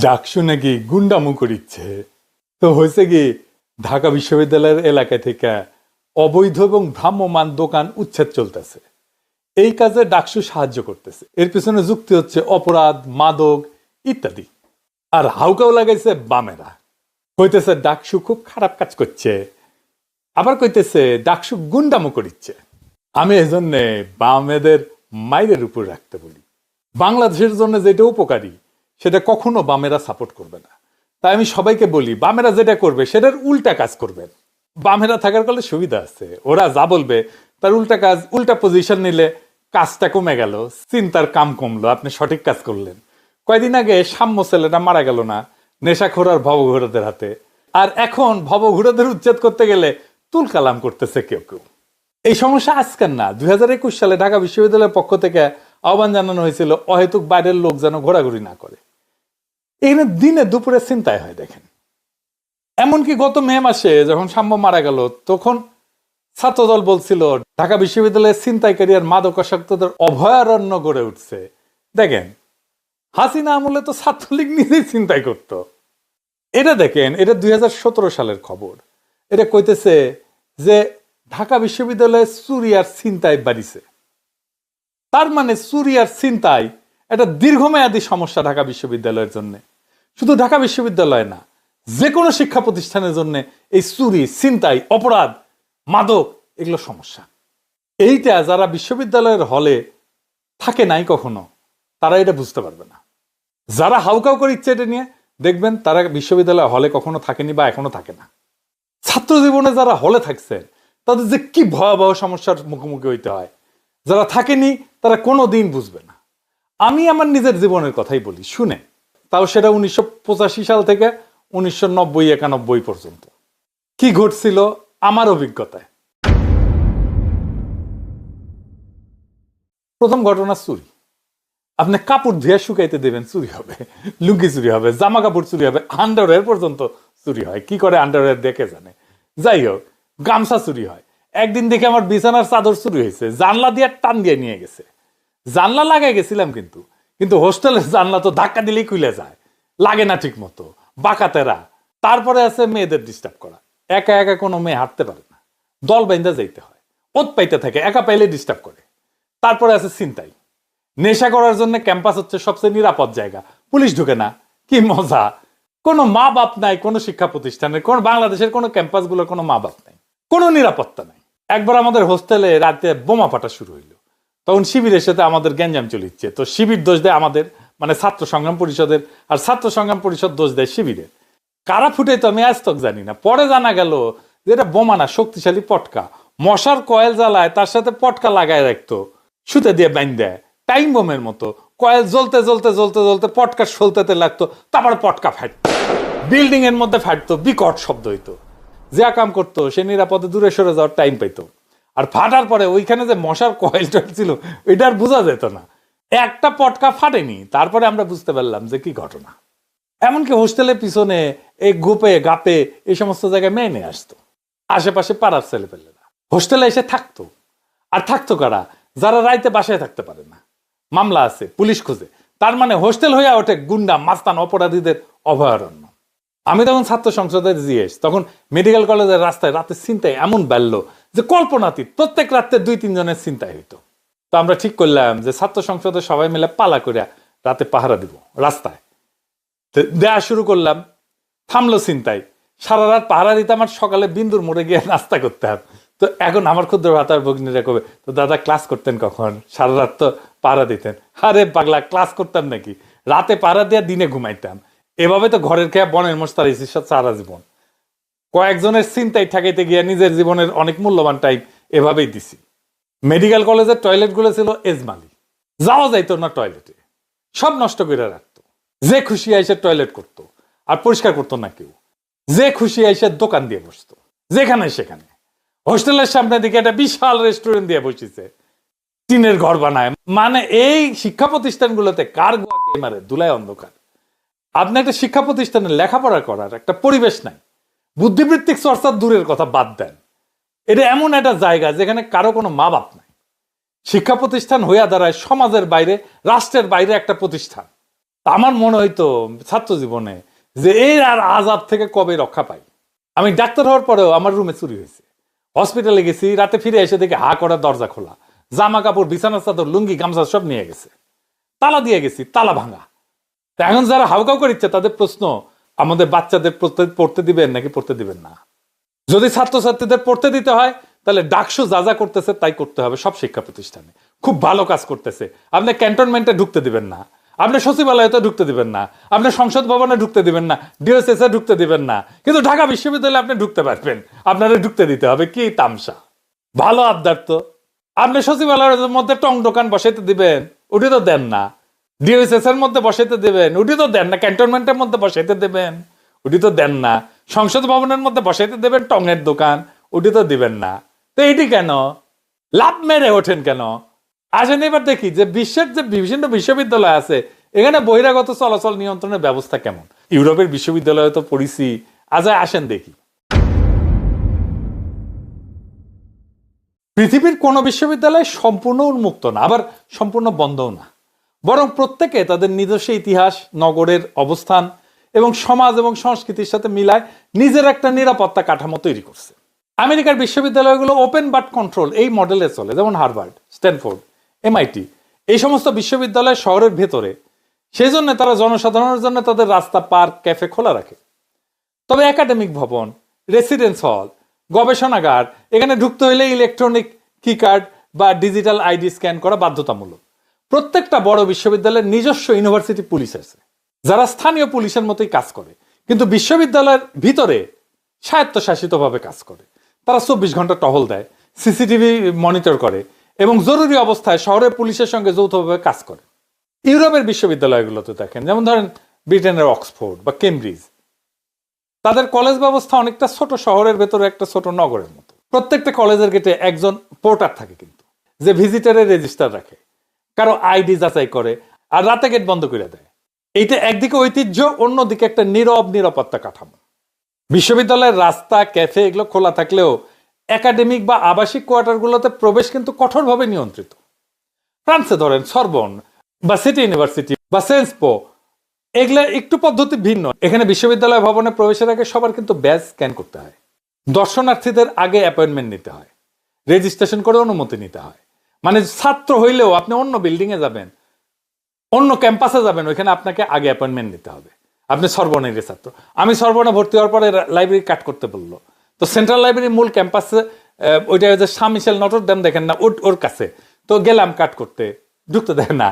ডাকসু নাকি গুন্ডামু করিচ্ছে। তো হয়েছে কি, ঢাকা বিশ্ববিদ্যালয়ের এলাকা থেকে অবৈধ এবং ভ্রাম্যমান দোকান উচ্ছেদ চলতেছে। এই কাজে ডাকসু সাহায্য করতেছে। এর পিছনে যুক্তি হচ্ছে অপরাধ, মাদক ইত্যাদি। আর হাউকাও লাগাইছে বামেরা। কইতেছে ডাকসু খুব খারাপ কাজ করছে। আবার কইতেছে ডাকসু গুন্ডামু করিচ্ছে। আমি এই জন্যে বামেদের মাইরের উপর রাখতে বলি। বাংলাদেশের জন্য যেটা উপকারী সেটা কখনো বামেরা সাপোর্ট করবে না। তাই আমি সবাইকে বলি, বামেরা যেটা করবে, সেটার উল্টা কাজ করবেন বামেরা থাকার কালে সুবিধা আছে। ওরা যা বলবে, তার উল্টা কাজ, উল্টা পজিশন নিলে কাজটা কমে গেল, চিন্তার কাম কমলো, আপনি সঠিক কাজ করলেন। কয়দিন আগে সাম্য ছেলেটা মারা গেল না, নেশাখোর আর ভবঘোরাদের হাতে। আর এখন ভবঘোরাদের উচ্ছেদ করতে গেলে তুল কালাম করতেছে কেউ কেউ। এই সমস্যা আজকের না, দুই হাজার একুশ সালে ঢাকা বিশ্ববিদ্যালয়ের পক্ষ থেকে আহ্বান জানানো হয়েছিল, অহেতুক বাইরের লোক যেন ঘোরাঘুরি না করে। এখানে দিনে দুপুরে চিন্তায় হয়, দেখেন। এমনকি গত মে মাসে যখন সাম্য মারা গেল, তখন ছাত্রদল বলছিল, ঢাকা বিশ্ববিদ্যালয়ের ছিনতাইকারী আর মাদকাসক্তদের অভয়ারণ্য গড়ে উঠছে। দেখেন, হাসিনা আমলে তো ছাত্রলীগ নিজেই চিন্তাই করত। এটা দেখেন, এটা দুই হাজার সতেরো সালের খবর। এটা কইতেছে যে ঢাকা বিশ্ববিদ্যালয়ে চুরি আর ছিনতাই বাড়িছে। তার মানে চুরি আর ছিনতাই একটা দীর্ঘমেয়াদী সমস্যা ঢাকা বিশ্ববিদ্যালয়ের জন্য। শুধু ঢাকা বিশ্ববিদ্যালয় না যে কোনো শিক্ষা প্রতিষ্ঠানের জন্য এই চুরি, ছিনতাই, অপরাধ, মাদক, এগুলো সমস্যা। এইটা যারা বিশ্ববিদ্যালয়ের হলে থাকে নাই কখনো, তারা এটা বুঝতে পারবে না। যারা হাউকাউ করে ইচ্ছে এটা নিয়ে, দেখবেন তারা বিশ্ববিদ্যালয় হলে কখনো থাকেনি বা এখনও থাকে না। ছাত্র জীবনে যারা হলে থাকছে, তাদের যে কি ভয়াবহ সমস্যার মুখোমুখি হইতে হয়, যারা থাকেনি তারা কোনো দিন বুঝবে না। আমি আমার নিজের জীবনের কথাই বলি শুনে তাও সেটা উনিশশো পঁচাশি সাল থেকে উনিশশো নব্বই একানব্বই পর্যন্ত। কি ঘটছিল আমার অভিজ্ঞতায়? প্রথম ঘটনা চুরি। আপনি কাপড় ধুয়ে শুকাইতে দেবেন, চুরি হবে। লুঙ্গি চুরি হবে জামা কাপড় চুরি হবে, আন্ডারওয়্যার পর্যন্ত চুরি হয়। কি করে আন্ডারওয়্যার দেখে জানে? যাই হোক, গামছা চুরি হয়। একদিন দেখে আমার বিছানার চাদর চুরি হয়েছে, জানলা দিয়ে টান দিয়ে নিয়ে গেছে। জানলা লাগাই গেছিলাম কিন্তু। কিন্তু হোস্টেলের জানলা তো ধাক্কা দিলেই খুলে যায়। লাগে না ঠিক মতো বাঁকাতেরা। তারপরে আছে মেয়েদের ডিস্টার্ব করা। একা একা কোনো মেয়ে হাঁটতে পারে না। দল বাইন্দা যাইতে হয়। ওত পাইতে থাকে, একা পাইলে ডিস্টার্ব করে। তারপরে আছে চিন্তাই নেশা করার জন্য ক্যাম্পাস হচ্ছে সবচেয়ে নিরাপদ জায়গা। পুলিশ ঢুকে না। কি মজা। কোনো মা বাপ নাই, কোনো শিক্ষা প্রতিষ্ঠানের কোন বাংলাদেশের কোনো ক্যাম্পাসগুলোর কোনো মা বাপ নাই। কোনো নিরাপত্তা নাই। একবার আমাদের হোস্টেলে রাতে বোমা ফাটা শুরু হইল। তখন শিবিরের সাথে আমাদের গ্যাঞ্জাম চলিচ্ছে। তো শিবির দোষ দেয় আমাদের মানে ছাত্র সংগ্রাম পরিষদের, আর ছাত্র সংগ্রাম পরিষদ দোষ দেয় শিবিরের। কারা ফুটে তো আমি আজ তক জানি না। পরে জানা গেল যে এটা বোমা না, শক্তিশালী পটকা। মশার কয়েল জ্বালায়, তার সাথে পটকা লাগায় রাখতো। সুতে দিয়ে বাইন দেয়। টাইম বোমের মতো। কয়েল জ্বলতে জ্বলতে জ্বলতে জ্বলতে পটকা সলতেতে লাগতো। তারপর পটকা ফাটতো। বিল্ডিং এর মধ্যে ফাটতো। বিকট শব্দ হইতো। যা কাম করতো, সে নিরাপদে দূরে সরে যাওয়ার টাইম পাইতো। আর ফাটার পরে ওইখানে যে মশার কয়েলটা ছিল ওইটা আর বোঝা যেত না। একটা পটকা ফাটেনি, তারপরে আমরা বুঝতে পারলাম যে কি ঘটনা। এমনকি হোস্টেলের পিছনে এই গোপে গাপে এই সমস্ত জায়গায় মেয়ে নিয়ে আসতো। আশেপাশে পাড়ার ছেলে পেলেরা হোস্টেলে এসে থাকতো। আর থাকতো কারা? যারা রাইতে বাসায় থাকতে পারে না। মামলা আছে, পুলিশ খুঁজে। তার মানে হোস্টেল হয়ে ওঠে গুন্ডা, মাস্তান, অপরাধীদের অভয়ারণ্য। আমি তখন ছাত্র সংসদের জিএস, তখন মেডিকেল কলেজের রাস্তায় রাতে চিন্তায় এমন বেললো যে কল্পনাতীত, প্রত্যেক রাত্রে দুই তিনজনের চিন্তায় হইতো। তো আমরা ঠিক করলাম যে ছাত্র সংসদে সবাই মিলে পালা করে রাতে পাহারা দিব, রাস্তায়। দেয়া শুরু করলাম, থামলো চিন্তায়। সারা রাত পাহারা দিতে আমার সকালে বিন্দুর মোড়ে গিয়ে নাস্তা করতে হবে তো এখন আমার ক্ষুদ্র ভাতার ভগ্নীরা কবে, তো দাদা ক্লাস করতেন কখন? সারা রাত তো পাহারা দিতেন। আরে পাগলা, ক্লাস করতাম নাকি? রাতে পাহারা দিয়ে দিনে ঘুমাইতাম। এভাবে তো ঘরের খেয়া বনের মস্তার সারা জীবন। কয়েকজনের চিন্তায় ঠেকাইতে গিয়ে নিজের জীবনের অনেক মূল্যবান টাইম এভাবেই দিছি। মেডিকেল কলেজের টয়লেটগুলো ছিল এজমালি। যাওয়া যাইতো না টয়লেটে। সব নষ্ট করে রাখতো। যে খুশি আইসে টয়লেট করতো, আর পরিষ্কার করতো না কেউ। যে খুশি আইসে দোকান দিয়ে বসতো, যেখানে সেখানে। হোস্টেলের সামনে দিকে একটা বিশাল রেস্টুরেন্ট দিয়ে বসেছে। টিনের ঘর বানায়। মানে এই শিক্ষা প্রতিষ্ঠানগুলোতে কার গোয়া কে মারে? দুলাই অন্ধকার। আপনি একটা শিক্ষা প্রতিষ্ঠানে লেখাপড়া করার একটা পরিবেশ নাই। বুদ্ধিবৃত্তিক চর্চার দূরের কথা বাদ দেন। এটা এমন একটা জায়গা যেখানে কারও কোনো মা বাপ নাই। শিক্ষা প্রতিষ্ঠান হইয়া দাঁড়ায় সমাজের বাইরে, রাষ্ট্রের বাইরে একটা প্রতিষ্ঠান। আমার মনে হইতো ছাত্র জীবনে যে এর আর আজাব থেকে কবে রক্ষা পাই? আমি ডাক্তার হওয়ার পরেও আমার রুমে চুরি হয়েছে। হসপিটালে গেছি, রাতে ফিরে এসে দেখি হা করা দরজা খোলা। জামা কাপড়, বিছানা, চাদর, লুঙ্গি, গামছা সব নিয়ে গেছে। তালা দিয়ে গেছি, তালা ভাঙা। এখন যারা হাউকাউ করিচ্ছে তাদের প্রশ্ন আমাদের বাচ্চাদের পড়তে- দিবেন নাকি পড়তে দিবেন না? যদি ছাত্রছাত্রীদের পড়তে দিতে হয়, তাহলে ডাকসু যা যা করতেছে তাই করতে হবে সব শিক্ষা প্রতিষ্ঠানে। খুব ভালো কাজ করতেছে। আপনি ক্যান্টনমেন্টে ঢুকতে দিবেন না। আপনি সচিবালয়তে ঢুকতে দিবেন না। আপনি সংসদ ভবনে ঢুকতে দিবেন না। ডিওএসএস এ ঢুকতে দিবেন না। কিন্তু ঢাকা বিশ্ববিদ্যালয়ে আপনি ঢুকতে পারবেন। আপনারা ঢুকতে দিতে হবে। কি তামসা। ভালো আবদার তো। আপনি সচিবালয়ের মধ্যে টং দোকান বসাইতে দিবেন। ওটি তো দেন না। ডিওএসএস এর মধ্যে বসাইতে দেবেন ওটি তো দেন না, ক্যান্টনমেন্টের মধ্যে বসাইতে দেবেন। ওটি তো দেন না। সংসদ ভবনের মধ্যে বসাইতে দেবেন, টঙের দোকান ওটি তো দিবেন না। তো এটি কেন? লাভ মেরে ওঠেন কেন? আসেন এবার দেখি যে বিশ্বের যে বিভিন্ন বিশ্ববিদ্যালয় আছে, এখানে বহিরাগত চলাচল নিয়ন্ত্রণের ব্যবস্থা কেমন? ইউরোপের বিশ্ববিদ্যালয়ে তো পড়িছি। আজ আসেন দেখি। পৃথিবীর কোন বিশ্ববিদ্যালয় সম্পূর্ণ উন্মুক্ত না, আবার সম্পূর্ণ বন্ধও না। বরং প্রত্যেকে তাদের নিজস্ব ইতিহাস, নগরের অবস্থান এবং সমাজ এবং সংস্কৃতির সাথে মিলায় নিজের একটা নিরাপত্তা কাঠামো তৈরি করছে। আমেরিকার বিশ্ববিদ্যালয়গুলো ওপেন বাট কন্ট্রোল এই মডেলে চলে, যেমন হার্ভার্ড, স্ট্যানফোর্ড এমআইটি এই সমস্ত বিশ্ববিদ্যালয় শহরের ভেতরে সেই জন্য তারা জনসাধারণের জন্য তাদের রাস্তা, পার্ক, ক্যাফে খোলা রাখে। তবে একাডেমিক ভবন রেসিডেন্স হল গবেষণাগার, এখানে ঢুকতে হলে ইলেকট্রনিক কি কার্ড বা ডিজিটাল আইডি স্ক্যান করা বাধ্যতামূলক। প্রত্যেকটা বড় বিশ্ববিদ্যালয়ের নিজস্ব ইউনিভার্সিটি পুলিশ আছে, যারা স্থানীয় পুলিশের মতোই কাজ করে। কিন্তু বিশ্ববিদ্যালয়ের ভিতরে স্বায়ত্তশাসিতভাবে কাজ করে। তারা চব্বিশ ঘণ্টা টহল দেয়, সিসিটিভি মনিটর করে এবং জরুরি অবস্থায় শহরের পুলিশের সঙ্গে যৌথভাবে কাজ করে। ইউরোপের বিশ্ববিদ্যালয়গুলোতে দেখেন, যেমন ধরেন ব্রিটেনের অক্সফোর্ড বা কেমব্রিজ, তাদের কলেজ ব্যবস্থা অনেকটা ছোট, শহরের ভেতরে একটা ছোট নগরের মতো। প্রত্যেকটা কলেজের গেটে একজন পোর্টার থাকে কিন্তু, যে ভিজিটারের রেজিস্টার রাখে। কারও আইডি যাচাই করে আর রাতে গেট বন্ধ করে দেয়। এইটা একদিকে ঐতিহ্য, অন্যদিকে একটা নীরব নিরাপত্তা কাঠামো। বিশ্ববিদ্যালয়ের রাস্তা, ক্যাফে এগুলো খোলা থাকলেও একাডেমিক বা আবাসিক কোয়ার্টারগুলোতে প্রবেশ কিন্তু কঠোরভাবে নিয়ন্ত্রিত। ফ্রান্সে ধরেন সরবন বা সিটি ইউনিভার্সিটি বা সেন্সপো, এগুলা একটু পদ্ধতি ভিন্ন। এখানে বিশ্ববিদ্যালয় ভবনে প্রবেশের আগে সবার কিন্তু ব্যাজ স্ক্যান করতে হয়। দর্শনার্থীদের আগে অ্যাপয়েন্টমেন্ট নিতে হয়। রেজিস্ট্রেশন করে অনুমতি নিতে হয়। মানে ছাত্র হইলেও আপনি অন্য বিল্ডিং এ যাবেন, অন্য ক্যাম্পাসে যাবেন, ওইখানে আপনাকে আগে অ্যাপয়েন্টমেন্ট নিতে হবে। আপনি সর্বনের ছাত্র। আমি সর্বনে ভর্তি হওয়ার পরে লাইব্রেরি কাট করতে বলল। তো সেন্ট্রাল লাইব্রেরির মূল ক্যাম্পাসে ওইটা যে সামিশেল নটর ড্যাম, দেখেন না, ওর ওর কাছে। তো গেলাম কাট করতে, ঢুকতে দেয় না।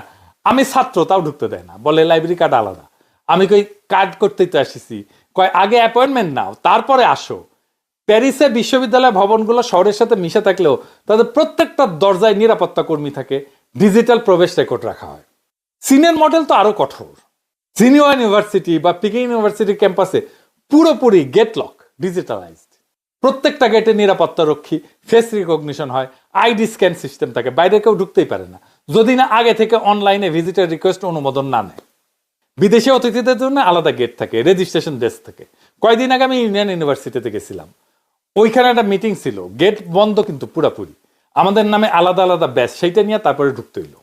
আমি ছাত্র, তাও ঢুকতে দেয় না। বলে লাইব্রেরি কার্ড আলাদা। আমি কই কার্ড করতেই তো আসিছি। কয়, আগে অ্যাপয়েন্টমেন্ট নাও, তারপরে আসো। প্যারিসে বিশ্ববিদ্যালয় ভবনগুলো শহরের সাথে মিশে থাকলেও তাদের প্রত্যেকটা দরজায় নিরাপত্তা কর্মী থাকে, ডিজিটাল প্রবেশ রেকর্ড রাখা হয়। চীনের মডেল তো আরও কঠোর। সিনিয়র ইউনিভার্সিটি বা পিকিং ইউনিভার্সিটি ক্যাম্পাসে পুরোপুরি গেট লক ডিজিটালাইজড। প্রত্যেকটা গেটে নিরাপত্তা রক্ষী, ফেস রিকগনিশন হয় আইডি স্ক্যান সিস্টেম থাকে, বাইরে কেউ ঢুকতেই পারে না। যদি না, আগে থেকে অনলাইনে ভিজিটার রিকোয়েস্ট অনুমোদন না নেয়। বিদেশি অতিথিদের জন্য আলাদা গেট থাকে, রেজিস্ট্রেশন ডেস্ক থাকে। কয়দিন আগে আমি ইউনিয়ন ইউনিভার্সিটিতে গেছিলাম। ওইখানে একটা মিটিং ছিল। গেট বন্ধ কিন্তু পুরাপুরি। আমাদের নামে আলাদা আলাদা ব্যাচ সেইটা নিয়ে তারপরে ঢুকতে হইল।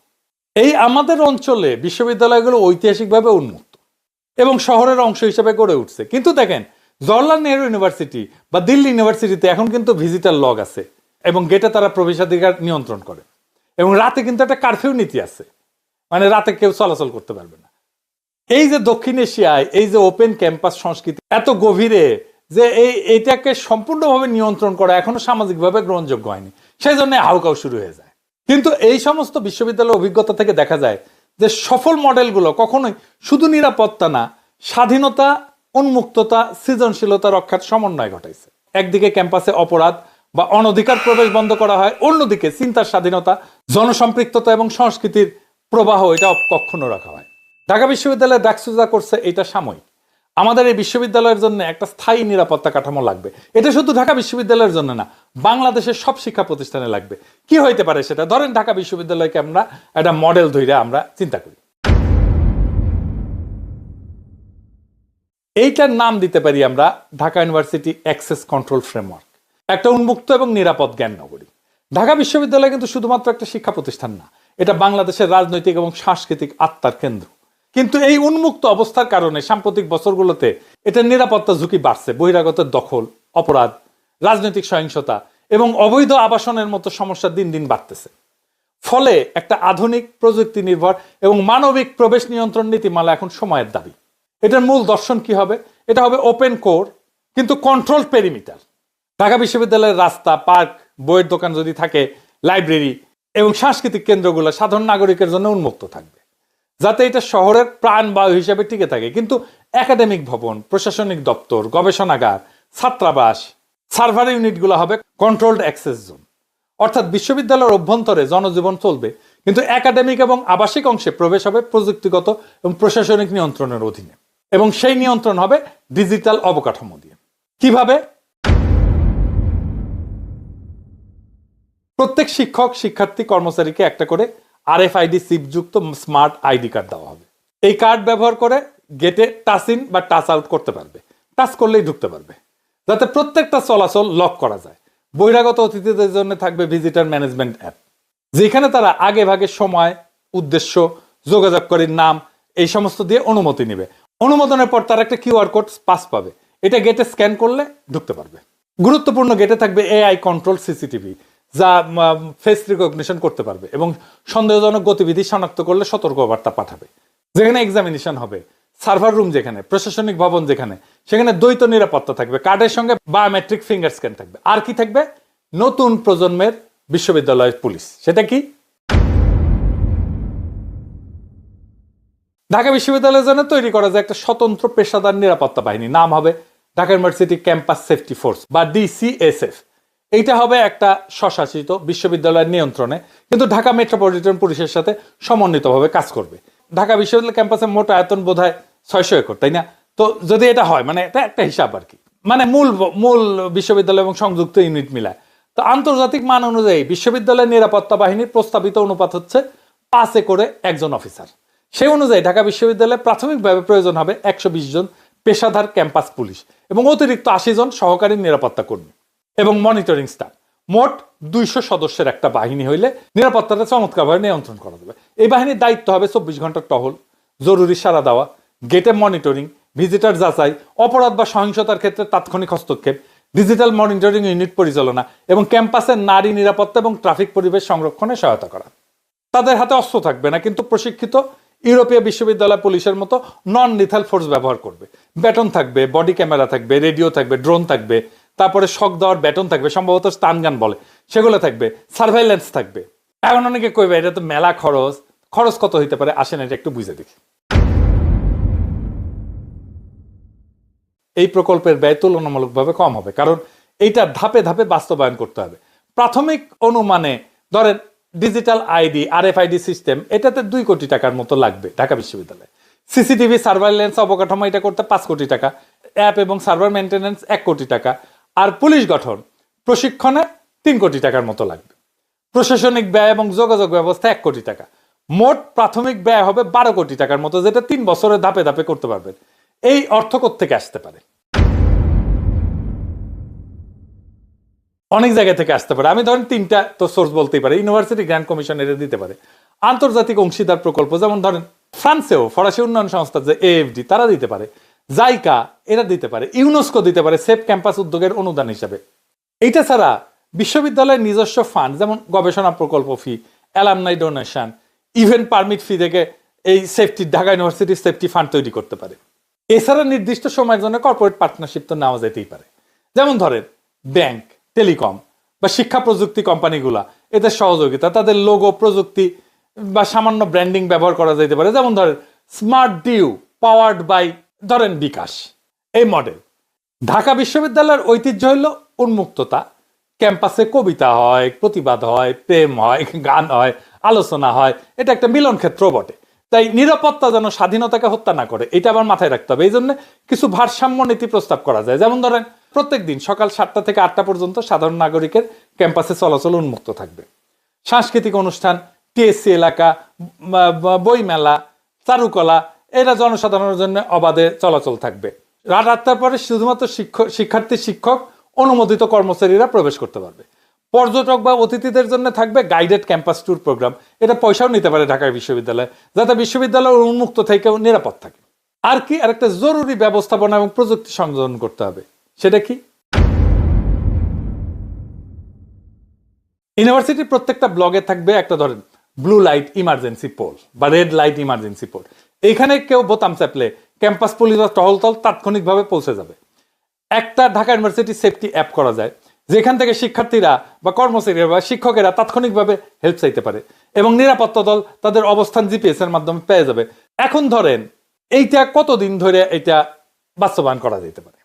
এই আমাদের অঞ্চলে বিশ্ববিদ্যালয়গুলো ঐতিহাসিকভাবে উন্মুক্ত এবং শহরের অংশ হিসেবে গড়ে উঠছে। কিন্তু দেখেন, জওয়াহরলাল নেহরু ইউনিভার্সিটি বা দিল্লি ইউনিভার্সিটিতে এখন কিন্তু ভিজিটার লগ আছে এবং গেটে তারা প্রবেশাধিকার নিয়ন্ত্রণ করে। এবং রাতে কিন্তু একটা কারফিউ নীতি আছে। মানে রাতে কেউ চলাচল করতে পারবে না। এই যে দক্ষিণ এশিয়ায়, এই যে ওপেন ক্যাম্পাস সংস্কৃতি, এত গভীরে যে এই, এইটাকে সম্পূর্ণভাবে নিয়ন্ত্রণ করা এখনও সামাজিকভাবে গ্রহণযোগ্য হয়নি। সেই জন্য হাউকাউ শুরু হয়ে যায়। কিন্তু এই সমস্ত বিশ্ববিদ্যালয়ের অভিজ্ঞতা থেকে দেখা যায় যে সফল মডেলগুলো কখনোই শুধু নিরাপত্তা না, স্বাধীনতা, উন্মুক্ততা, সৃজনশীলতা রক্ষার সমন্বয় ঘটাইছে। একদিকে ক্যাম্পাসে অপরাধ বা অনধিকার প্রবেশ বন্ধ করা হয়, অন্যদিকে চিন্তার স্বাধীনতা, জনসম্পৃক্ততা এবং সংস্কৃতির প্রবাহ এটা কখনো রাখা হয় ঢাকা বিশ্ববিদ্যালয় ডাকসুজা করছে এটা সাময়িক। আমাদের এই বিশ্ববিদ্যালয়ের জন্য একটা স্থায়ী নিরাপত্তা কাঠামো লাগবে। এটা শুধু ঢাকা বিশ্ববিদ্যালয়ের জন্য না, বাংলাদেশের সব শিক্ষা প্রতিষ্ঠানে লাগবে। কি হইতে পারে সেটা? ধরেন ঢাকা বিশ্ববিদ্যালয়কে আমরা একটা মডেল ধরে আমরা চিন্তা করি। এইটার নাম দিতে পারি আমরা Dhaka university access control framework. একটা উন্মুক্ত এবং নিরাপদ জ্ঞান নগরী। ঢাকা বিশ্ববিদ্যালয় কিন্তু শুধুমাত্র একটা শিক্ষা প্রতিষ্ঠান না, এটা বাংলাদেশের রাজনৈতিক এবং সাংস্কৃতিক আত্মার কেন্দ্র। কিন্তু এই উন্মুক্ত অবস্থার কারণে সাম্প্রতিক বছরগুলোতে এটার নিরাপত্তা ঝুঁকি বাড়ছে বহিরাগতের দখল, অপরাধ, রাজনৈতিক সহিংসতা এবং অবৈধ আবাসনের মতো সমস্যা দিন দিন বাড়তেছে। ফলে একটা আধুনিক প্রযুক্তি নির্ভর এবং মানবিক প্রবেশ নিয়ন্ত্রণ নীতিমালা এখন সময়ের দাবি। এটার মূল দর্শন কি হবে? এটা হবে ওপেন কোর কিন্তু কন্ট্রোল পেরিমিটার ঢাকা বিশ্ববিদ্যালয়ের রাস্তা, পার্ক, বইয়ের দোকান যদি থাকে লাইব্রেরি এবং সাংস্কৃতিক কেন্দ্রগুলো সাধারণ নাগরিকের জন্য উন্মুক্ত থাকবে। যাতে এটা শহরের প্রাণবায়ু হিসেবে টিকে থাকে। কিন্তু একাডেমিক ভবন, প্রশাসনিক দপ্তর, গবেষণাগার, ছাত্রাবাস, সার্ভার ইউনিটগুলো হবে কন্ট্রোলড অ্যাক্সেস জোন অর্থাৎ বিশ্ববিদ্যালয়ের অভ্যন্তরে জনজীবন চলবে, কিন্তু একাডেমিক এবং আবাসিক অংশে প্রবেশ হবে প্রযুক্তিগত এবং প্রশাসনিক নিয়ন্ত্রণের অধীনে। এবং সেই নিয়ন্ত্রণ হবে ডিজিটাল অবকাঠামো দিয়ে। কীভাবে? প্রত্যেক শিক্ষক, শিক্ষার্থী, কর্মচারীকে একটা করে আরএফআইডি যুক্ত স্মার্ট আইডি কার্ড দেওয়া হবে। এই কার্ড ব্যবহার করে গেটে টাচ ইন বা টাচ আউট করতে পারবে। টাচ করলেই ঢুকতে পারবে। যাতে প্রত্যেকটা চলাচল লক করা যায়। বহিরাগত অতিথিদের জন্য থাকবে ভিজিটার ম্যানেজমেন্ট অ্যাপ যেখানে তারা আগে ভাগে সময়, উদ্দেশ্য, যোগাযোগকারীর নাম, এই সমস্ত দিয়ে অনুমতি নেবে। অনুমোদনের পর তারা একটা কিউআর কোড পাস পাবে। এটা গেটে স্ক্যান করলে ঢুকতে পারবে। গুরুত্বপূর্ণ গেটে থাকবে এআই কন্ট্রোল সিসিটিভি যা ফেস রিকগনিশন করতে পারবে এবং সন্দেহজনক গতিবিধি শনাক্ত করলে সতর্কবার্তা পাঠাবে। যেখানে এক্সামিনেশন হবে সার্ভার রুম যেখানে, প্রশাসনিক ভবন যেখানে, সেখানে দ্বৈত নিরাপত্তা থাকবে কার্ডের সঙ্গে বায়োমেট্রিক ফিঙ্গার স্ক্যান থাকবে। আর কি থাকবে? নতুন প্রজন্মের বিশ্ববিদ্যালয়ের পুলিশ। সেটা কি? ঢাকা বিশ্ববিদ্যালয়ের জন্য তৈরি করা যায় একটা স্বতন্ত্র পেশাদার নিরাপত্তা বাহিনী। নাম হবে Dhaka university campus safety force বা ডিসিএসএফ এইটা হবে একটা স্বশাসিত বিশ্ববিদ্যালয়ের নিয়ন্ত্রণে, কিন্তু ঢাকা মেট্রোপলিটন পুলিশের সাথে সমন্বিতভাবে কাজ করবে। ঢাকা বিশ্ববিদ্যালয় ক্যাম্পাসের মোট আয়তন বোধ হয় ছয়শো একর, তাই না? তো যদি এটা হয় মানে এটা একটা হিসাব আর কি। মানে মূল মূল বিশ্ববিদ্যালয় এবং সংযুক্ত ইউনিট মিলায়। তো আন্তর্জাতিক মান অনুযায়ী বিশ্ববিদ্যালয়ের নিরাপত্তা বাহিনীর প্রস্তাবিত অনুপাত হচ্ছে পাঁচে করে একজন অফিসার। সেই অনুযায়ী ঢাকা বিশ্ববিদ্যালয়ে প্রাথমিকভাবে প্রয়োজন হবে একশো বিশ জন পেশাদার ক্যাম্পাস পুলিশ এবং অতিরিক্ত আশি জন সহকারী নিরাপত্তা কর্মী। এবং মনিটরিং স্টাফ মোট দুইশো সদস্যের একটা বাহিনী হইলে নিরাপত্তাটা চমৎকারভাবে নিয়ন্ত্রণ করা যাবে। এই বাহিনীর দায়িত্ব হবে চব্বিশ ঘণ্টার টহল, জরুরি সারা দেওয়া, গেটে মনিটরিং ভিজিটার যাচাই, অপরাধ বা সহিংসতার ক্ষেত্রে তাৎক্ষণিক হস্তক্ষেপ ডিজিটাল মনিটরিং ইউনিট পরিচালনা এবং ক্যাম্পাসের নারী নিরাপত্তা এবং ট্রাফিক পরিবেশ সংরক্ষণে সহায়তা করা। তাদের হাতে অস্ত্র থাকবে না, কিন্তু প্রশিক্ষিত ইউরোপীয় বিশ্ববিদ্যালয় পুলিশের মতো নন লিথাল ফোর্স ব্যবহার করবে। ব্যাটন থাকবে বডি ক্যামেরা থাকবে রেডিও থাকবে ড্রোন থাকবে তারপরে শক দেওয়ার ব্যাটন থাকবে, সম্ভবত স্টানগান বলে, সেগুলো থাকবে, সার্ভাইলেন্স থাকবে। এখন অনেকে কইবে, এটা তো মেলা খরচ খরচ কত হইতে পারে? আসেন, এটা একটু বুঝে দেখি। এই প্রকল্পের ব্যয় তুলনামূলকভাবে কম হবে, কারণ এইটা ধাপে ধাপে বাস্তবায়ন করতে হবে। প্রাথমিক অনুমানে, ধরেন, ডিজিটাল আইডি আর সিস্টেম, এটাতে দুই কোটি টাকার মতো লাগবে ঢাকা বিশ্ববিদ্যালয়ে। সিসিটিভি, সার্ভাইলেন্স অবকাঠামো, এটা করতে পাঁচ কোটি টাকা। অ্যাপ এবং সার্ভার মেনটেন্যান্স এক কোটি টাকা। আর পুলিশ গঠন, প্রশিক্ষণে তিন কোটি টাকার মতো লাগবে। প্রশাসনিক ব্যয় এবং যোগাযোগ ব্যবস্থা এক কোটি টাকা। মোট প্রাথমিক ব্যয় হবে বারো কোটি টাকার মতো, যেটা তিন বছরের ধাপে ধাপে করতে পারবেন। এই অর্থ থেকে আসতে পারে? অনেক জায়গা থেকে আসতে পারে। আমি ধরেন তিনটা তো সোর্স বলতেই পারি। ইউনিভার্সিটি গ্র্যান্ড কমিশন এটা দিতে পারে। আন্তর্জাতিক অংশীদার প্রকল্প, যেমন ধরেন ফ্রান্সেও ফরাসি উন্নয়ন সংস্থা যে এএফডি তারা দিতে পারে। জাইকা, এরা দিতে পারে, ইউনেস্কো দিতে পারে সেফ ক্যাম্পাস উদ্যোগের অনুদান হিসাবে। এইটা ছাড়া বিশ্ববিদ্যালয়ের নিজস্ব ফান্ড যেমন গবেষণা প্রকল্প fee alumni donation event permit fee থেকে এই সেফটি ঢাকা ইউনিভার্সিটির সেফটি ফান্ড তৈরি করতে পারে। এছাড়া নির্দিষ্ট সময়ের জন্য কর্পোরেট পার্টনারশিপ তো নেওয়া যেতেই পারে। যেমন ধরেন ব্যাংক টেলিকম বা শিক্ষা প্রযুক্তি কোম্পানিগুলা, এদের সহযোগিতা, তাদের লোগো প্রযুক্তি বা সামান্য ব্র্যান্ডিং ব্যবহার করা যেতে পারে। যেমন ধরেন স্মার্ট ডিউ পাওয়ার্ড বাই ধরেন বিকাশ, এই মডেল ঢাকা বিশ্ববিদ্যালয়ের ঐতিহ্য হইল উন্মুক্ততা। ক্যাম্পাসে কবিতা হয়, প্রতিবাদ হয়, প্রেম হয়, গান হয়, আলোচনা হয়। এটা একটা মিলন ক্ষেত্র বটে। তাই নিরাপত্তা যেন স্বাধীনতাকে হত্যা না করে, এটা আবার মাথায় রাখতে হবে। এই জন্য কিছু ভারসাম্য নীতি প্রস্তাব করা যায়। যেমন ধরেন, প্রত্যেক দিন সকাল সাতটা থেকে আটটা পর্যন্ত সাধারণ নাগরিকের ক্যাম্পাসে চলাচল উন্মুক্ত থাকবে। সাংস্কৃতিক অনুষ্ঠান, টিএসসি এলাকা বইমেলা, চারুকলা এরা জনসাধারণের জন্য অবাধে চলাচল থাকবে। রাত আটটার পরে শুধুমাত্র শিক্ষক, শিক্ষার্থী, শিক্ষক, অনুমোদিত কর্মচারীরা প্রবেশ করতে পারবে। পর্যটক বা অতিথিদের জন্য থাকবে গাইডেড ক্যাম্পাস ট্যুর প্রোগ্রাম এটা পয়সাও নিতে পারে ঢাকা বিশ্ববিদ্যালয়, যাতে বিশ্ববিদ্যালয় উন্মুক্ত থেকেও নিরাপদ থাকে। আর কি আর একটা জরুরি ব্যবস্থাপনা এবং প্রযুক্তি সংযোজন করতে হবে, সেটা কি? ইউনিভার্সিটির প্রত্যেকটা ব্লগে থাকবে একটা ধরেন ব্লু লাইট ইমার্জেন্সি পোল বা রেড লাইট ইমার্জেন্সি পোল এখানে কেউ বোতাম চাপলে ক্যাম্পাস পুলিশ বা টহলতল তাৎক্ষণিকভাবে পৌঁছে যাবে। একটা ঢাকা ইউনিভার্সিটি সেফটি অ্যাপ করা যায়, যেখান থেকে শিক্ষার্থীরা বা কর্মচারীরা বা শিক্ষকেরা তাৎক্ষণিকভাবে হেল্প চাইতে পারে এবং নিরাপত্তা দল তাদের অবস্থান জিপিএস এর মাধ্যমে পেয়ে যাবে। এখন ধরেন, এইটা কতদিন ধরে এটা বাস্তবায়ন করা যেতে পারে?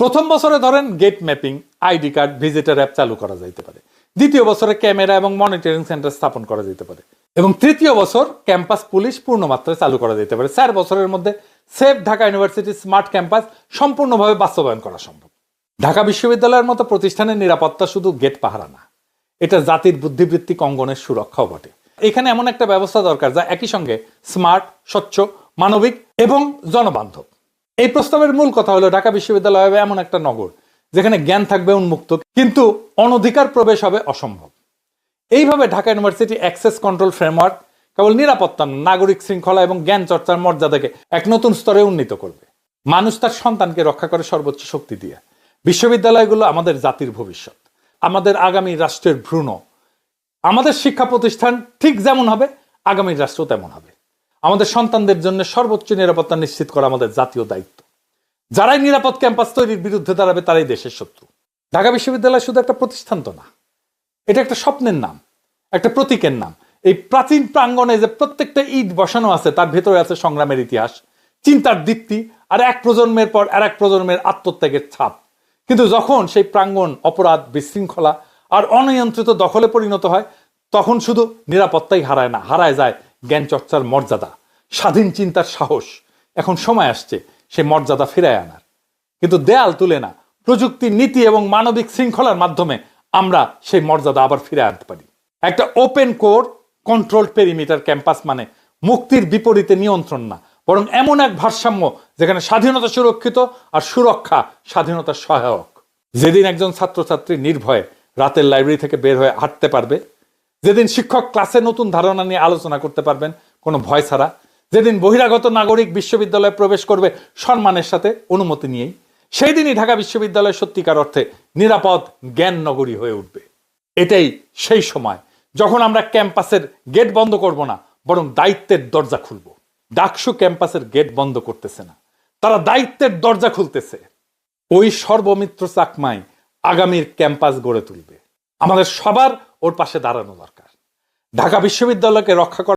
প্রথম বছরে ধরেন gate mapping ID card visitor app চালু করা যাইতে পারে। দ্বিতীয় বছরে ক্যামেরা এবং মনিটরিং সেন্টার স্থাপন করা যেতে পারে। এবং তৃতীয় বছর ক্যাম্পাস পুলিশ পূর্ণমাত্রায় চালু করা যেতে পারে। চার বছরের মধ্যে safe Dhaka university smart campus সম্পূর্ণভাবে বাস্তবায়ন করা সম্ভব। ঢাকা বিশ্ববিদ্যালয়ের মতো প্রতিষ্ঠানের নিরাপত্তা শুধু গেট পাহারা না, এটা জাতির বুদ্ধিবৃত্তিক অঙ্গনের সুরক্ষাও বটে। এখানে এমন একটা ব্যবস্থা দরকার যা একই সঙ্গে স্মার্ট স্বচ্ছ, মানবিক এবং জনবান্ধব। এই প্রস্তাবের মূল কথা হলো ঢাকা বিশ্ববিদ্যালয় হবে এমন একটা নগর, যেখানে জ্ঞান থাকবে উন্মুক্ত, কিন্তু অনধিকার প্রবেশ হবে অসম্ভব। এইভাবে Dhaka university access control framework কেবল নিরাপত্তা, নাগরিক শৃঙ্খলা এবং জ্ঞান চর্চার মর্যাদাকে এক নতুন স্তরে উন্নীত করবে। মানুষ তার সন্তানকে রক্ষা করে সর্বোচ্চ শক্তি দিয়ে। বিশ্ববিদ্যালয়গুলো আমাদের জাতির ভবিষ্যৎ। আমাদের আগামী রাষ্ট্রের ভ্রূণ। আমাদের শিক্ষা প্রতিষ্ঠান ঠিক যেমন হবে, আগামী রাষ্ট্র তেমন হবে। আমাদের সন্তানদের জন্য সর্বোচ্চ নিরাপত্তা নিশ্চিত করা আমাদের জাতীয় দায়িত্ব। যারাই নিরাপদ ক্যাম্পাস তৈরির বিরুদ্ধে দাঁড়াবে, তারাই দেশের শত্রু। ঢাকা বিশ্ববিদ্যালয় শুধু একটা প্রতিষ্ঠান তো না। এটা একটা স্বপ্নের নাম, একটা প্রতীকের নাম। এই প্রাচীন প্রাঙ্গণে যে প্রত্যেকটা ইট বসানো আছে, তার ভেতরে আছে সংগ্রামের ইতিহাস, চিন্তার দীপ্তি, আর এক প্রজন্মের পর আর এক প্রজন্মের আত্মত্যাগের ছাপ। কিন্তু যখন সেই প্রাঙ্গণ অপরাধ, বিশৃঙ্খলা আর অনিয়ন্ত্রিত দখলে পরিণত হয়, তখন শুধু নিরাপত্তাই হারায় না, হারায় যায় জ্ঞান চর্চার মর্যাদা, স্বাধীন চিন্তার সাহস। এখন সময় আসছে সেই মর্যাদা ফিরায় আনার। কিন্তু দেয়াল তুলে না, প্রযুক্তি, নীতি এবং মানবিক শৃঙ্খলার মাধ্যমে আমরা সেই মর্যাদা আবার ফিরে আনতে পারি। একটা open core control perimeter campus মানে মুক্তির বিপরীতে নিয়ন্ত্রণ না, বরং এমন এক ভারসাম্য যেখানে স্বাধীনতা সুরক্ষিত আর সুরক্ষা স্বাধীনতার সহায়ক। যেদিন একজন ছাত্রছাত্রী নির্ভয়ে রাতের লাইব্রেরি থেকে বের হয়ে হাঁটতে পারবে যেদিন শিক্ষক ক্লাসে নতুন ধারণা নিয়ে আলোচনা করতে পারবেন, কোনো ভয় ছাড়া। যেদিন বহিরাগত নাগরিক বিশ্ববিদ্যালয়ে প্রবেশ করবে সম্মানের সাথে, অনুমতি নিয়েই। সেই দিনই ঢাকা বিশ্ববিদ্যালয় সত্যিকার অর্থে নিরাপদ জ্ঞান নগরী হয়ে উঠবে। এটাই সেই সময় যখন আমরা ক্যাম্পাসের গেট বন্ধ করব না, বরং দায়িত্বের দরজা খুলব। ডাকসু ক্যাম্পাসের গেট বন্ধ করতেছে না। তারা দায়িত্বের দরজা খুলতেছে। ওই সর্বমিত্র চাকমাই আগামীর ক্যাম্পাস গড়ে তুলবে। আমাদের সবার ওর পাশে দাঁড়ানো দরকার। ঢাকা বিশ্ববিদ্যালয়কে রক্ষা করা